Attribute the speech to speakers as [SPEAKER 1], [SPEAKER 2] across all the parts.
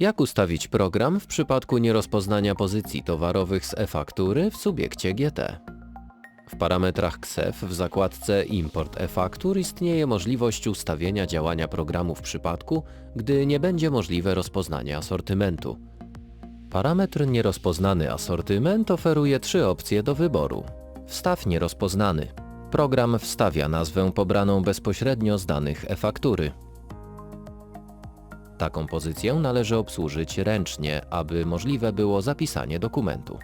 [SPEAKER 1] Jak ustawić program w przypadku nierozpoznania pozycji towarowych z e-faktury w subiekcie GT? W parametrach KSEF w zakładce Import e-faktur istnieje możliwość ustawienia działania programu w przypadku, gdy nie będzie możliwe rozpoznanie asortymentu. Parametr nierozpoznany asortyment oferuje trzy opcje do wyboru. Wstaw nierozpoznany. Program wstawia nazwę pobraną bezpośrednio z danych e-faktury. Taką pozycję należy obsłużyć ręcznie, aby możliwe było zapisanie dokumentu.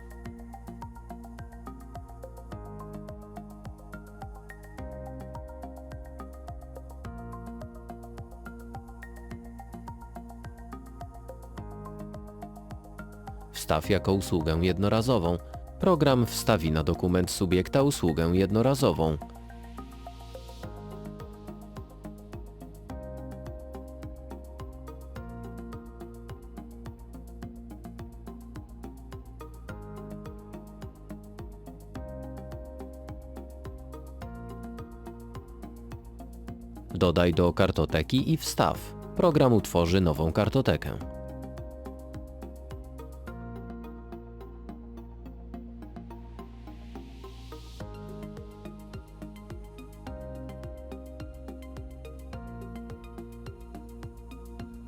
[SPEAKER 1] Wstaw jako usługę jednorazową. Program wstawi na dokument subiekta usługę jednorazową. Dodaj do kartoteki i wstaw. Program utworzy nową kartotekę.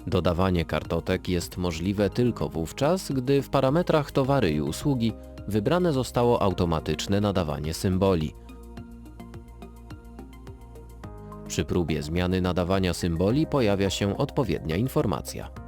[SPEAKER 1] Dodawanie kartotek jest możliwe tylko wówczas, gdy w parametrach towary i usługi wybrane zostało automatyczne nadawanie symboli. Przy próbie zmiany nadawania symboli pojawia się odpowiednia informacja.